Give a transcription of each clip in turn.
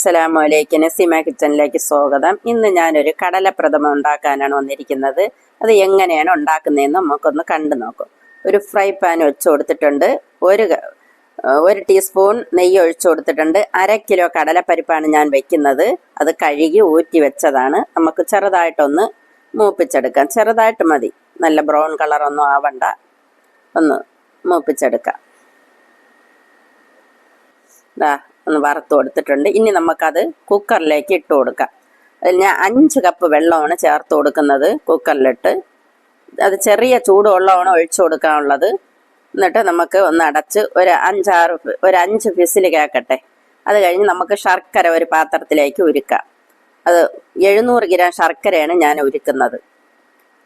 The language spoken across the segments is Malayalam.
അസ്സലാമലൈക്കും നസീമ കിച്ചണിലേക്ക് സ്വാഗതം. ഇന്ന് ഞാനൊരു കടലപ്രഥമ ഉണ്ടാക്കാനാണ് വന്നിരിക്കുന്നത്. അത് എങ്ങനെയാണ് ഉണ്ടാക്കുന്നതെന്ന് നമുക്കൊന്ന് കണ്ടു നോക്കും. ഒരു ഫ്രൈ പാൻ ഒഴിച്ചു കൊടുത്തിട്ടുണ്ട്. ഒരു ഒരു ടീസ്പൂൺ നെയ്യ് ഒഴിച്ചു കൊടുത്തിട്ടുണ്ട്. അര കിലോ കടലപ്പരിപ്പാണ് ഞാൻ വെക്കുന്നത്. അത് കഴുകി ഊറ്റി വെച്ചതാണ്. നമുക്ക് ചെറുതായിട്ടൊന്ന് മൂപ്പിച്ചെടുക്കാം. ചെറുതായിട്ട് മതി. നല്ല ബ്രൗൺ കളറൊന്നും ആവണ്ട. ഒന്ന് മൂപ്പിച്ചെടുക്കാം. ഒന്ന് വറുത്ത് കൊടുത്തിട്ടുണ്ട്. ഇനി നമുക്കത് കുക്കറിലേക്ക് ഇട്ട് കൊടുക്കാം. അതിൽ ഞാൻ അഞ്ച് കപ്പ് വെള്ളമാണ് ചേർത്ത് കൊടുക്കുന്നത് കുക്കറിലിട്ട്. അത് ചെറിയ ചൂടുവെള്ളമാണ് ഒഴിച്ചു കൊടുക്കാനുള്ളത്. എന്നിട്ട് നമുക്ക് ഒന്ന് അടച്ച് ഒരു അഞ്ചാറ് ഒരു അഞ്ച് ഫിസിൽ കേൾക്കട്ടെ. അത് കഴിഞ്ഞ് നമുക്ക് ശർക്കര ഒരു പാത്രത്തിലേക്ക് ഉരുക്കാം. അത് എഴുന്നൂറ് ഗ്രാം ശർക്കരയാണ് ഞാൻ ഉരുക്കുന്നത്.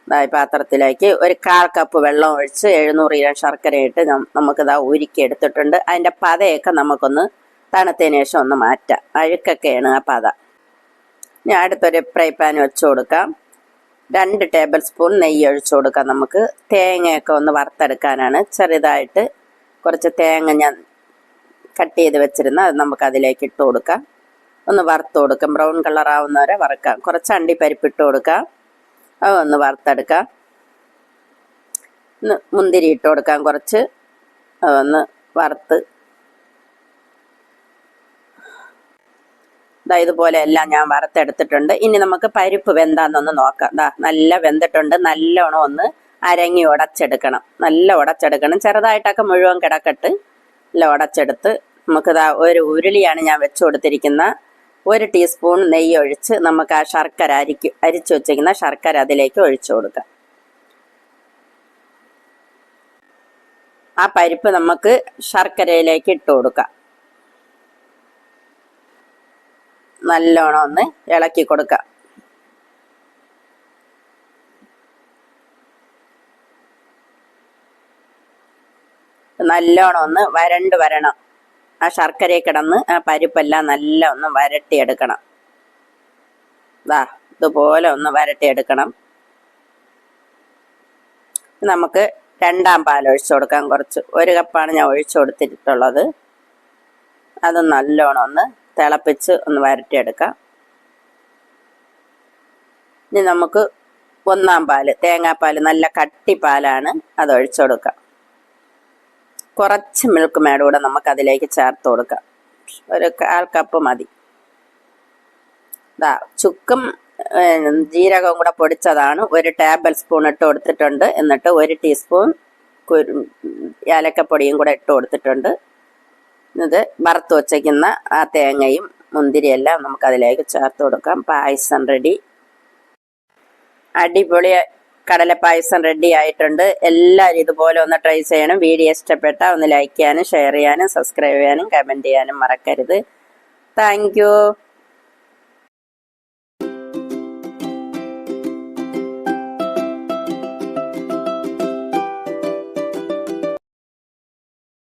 ഈ പാത്രത്തിലേക്ക് ഒരു കാൽ കപ്പ് വെള്ളം ഒഴിച്ച് എഴുന്നൂറ് ഗ്രാം ശർക്കര ഇട്ട് നമുക്കിതാ ഉരുക്കി എടുത്തിട്ടുണ്ട് അതിന്റെ പതയൊക്കെ നമുക്കൊന്ന് തണുത്തതിന് ശേഷം ഒന്ന് മാറ്റാം. അഴുക്കൊക്കെയാണ് ആ പത. ഞാൻ അടുത്തൊരു ഫ്രൈ പാൻ വെച്ച് കൊടുക്കാം. രണ്ട് ടേബിൾ സ്പൂൺ നെയ്യ് ഒഴിച്ചു കൊടുക്കാം നമുക്ക്. തേങ്ങയൊക്കെ ഒന്ന് വറുത്തെടുക്കാനാണ്. ചെറുതായിട്ട് കുറച്ച് തേങ്ങ ഞാൻ കട്ട് ചെയ്ത് വെച്ചിരുന്ന അത് നമുക്ക് അതിലേക്ക് ഇട്ട് കൊടുക്കാം. ഒന്ന് വറുത്ത് കൊടുക്കാം. ബ്രൗൺ കളർ ആവുന്നവരെ വറുക്കാം. കുറച്ച് അണ്ടിപ്പരിപ്പ് ഇട്ട് കൊടുക്കാം. അത് ഒന്ന് വറുത്തെടുക്കാം. മുന്തിരി ഇട്ട് കൊടുക്കാം കുറച്ച്. അതൊന്ന് വറുത്ത് ദാ ഇതുപോലെ എല്ലാം ഞാൻ വറുത്തെടുത്തിട്ടുണ്ട്. ഇനി നമുക്ക് പരിപ്പ് വെന്താന്നൊന്ന് നോക്കാം. ദാ നല്ല വെന്തിട്ടുണ്ട്. നല്ലോണം ഒന്ന് അരങ്ങി ഉടച്ചെടുക്കണം. നല്ല ഉടച്ചെടുക്കണം. ചെറുതായിട്ടൊക്കെ മുഴുവൻ കിടക്കട്ട് നല്ല ഉടച്ചെടുത്ത് നമുക്ക് ദാ ഒരു ഉരുളിയാണ് ഞാൻ വെച്ചു കൊടുത്തിരിക്കുന്ന. ഒരു ടീസ്പൂൺ നെയ്യ് ഒഴിച്ച് നമുക്ക് ആ ശർക്കര അരിക്ക് അരിച്ചു വെച്ചിരിക്കുന്ന ശർക്കര അതിലേക്ക് ഒഴിച്ചു കൊടുക്കാം. ആ പരിപ്പ് നമുക്ക് ശർക്കരയിലേക്ക് ഇട്ട് കൊടുക്കാം. നല്ലോണം ഒന്ന് ഇളക്കി കൊടുക്കുക നല്ലോണം ഒന്ന് വരണ്ട് വരണം. ആ ശർക്കരയിൽ കിടന്ന് ആ പരിപ്പെല്ലാം നല്ല ഒന്ന് വരട്ടിയെടുക്കണം. ദാ ഇതുപോലെ ഒന്ന് വരട്ടിയെടുക്കണം. നമുക്ക് രണ്ടാം പാൽ ഒഴിച്ചു കൊടുക്കാം കുറച്ച്. ഒരു കപ്പാണ് ഞാൻ ഒഴിച്ചു കൊടുത്തിട്ടുള്ളത്. അത് നല്ലോണം ഒന്ന് തിളപ്പിച്ച് ഒന്ന് വരട്ടിയെടുക്കാം. ഇനി നമുക്ക് ഒന്നാം പാൽ തേങ്ങാപ്പാൽ നല്ല കട്ടി പാലാണ് അത് ഒഴിച്ചു കൊടുക്കാം. കുറച്ച് മിൽക്ക് മേഡ് കൂടെ നമുക്ക് അതിലേക്ക് ചേർത്ത് കൊടുക്കാം. ഒരു കാൽ കപ്പ് മതി. ഇതാ ചുക്കും ജീരകവും കൂടെ പൊടിച്ചതാണ്. ഒരു ടേബിൾ സ്പൂൺ ഇട്ട് കൊടുത്തിട്ടുണ്ട്. എന്നിട്ട് ഒരു ടീസ്പൂൺ ഏലക്കപ്പൊടിയും കൂടെ ഇട്ട് കൊടുത്തിട്ടുണ്ട്. ഇത് വറുത്ത് വച്ചേക്കുന്ന ആ തേങ്ങയും മുന്തിരിയെല്ലാം നമുക്ക് അതിലേക്ക് ചേർത്ത് കൊടുക്കാം. പായസം റെഡി അടിപൊളി കടലപ്പായസം റെഡി ആയിട്ടുണ്ട്. എല്ലാവരും ഇതുപോലെ ഒന്ന് ട്രൈ ചെയ്യണം. വീഡിയോ ഇഷ്ടപ്പെട്ട ഒന്ന് ലൈക്ക് ചെയ്യാനും ഷെയർ ചെയ്യാനും സബ്സ്ക്രൈബ് ചെയ്യാനും കമന്റ് ചെയ്യാനും മറക്കരുത്. താങ്ക്